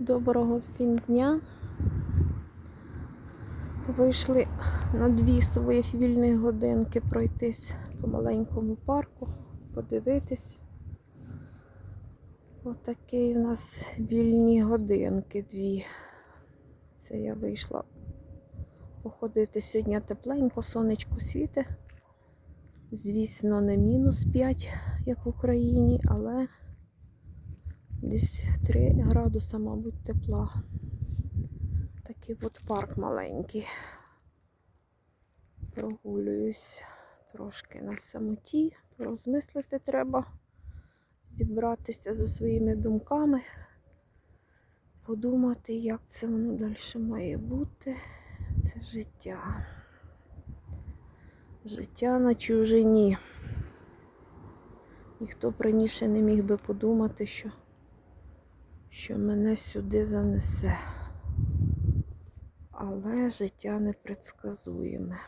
Доброго всім дня. Вийшли на дві своїх вільних годинки пройтись по маленькому парку, подивитись. Отакі у нас вільні годинки дві. Це я вийшла походити сьогодні тепленько, сонечко світе. Звісно, не мінус 5, як в Україні, але десь 3 градуса, мабуть, тепла. Такий от парк маленький. Прогулююсь трошки на самоті, розмислити треба, зібратися зі своїми думками, подумати, як це воно далі має бути. Це життя. Життя на чужині. Ніхто раніше не міг би подумати, що, що мене сюди занесе. Але життя непредсказуєме.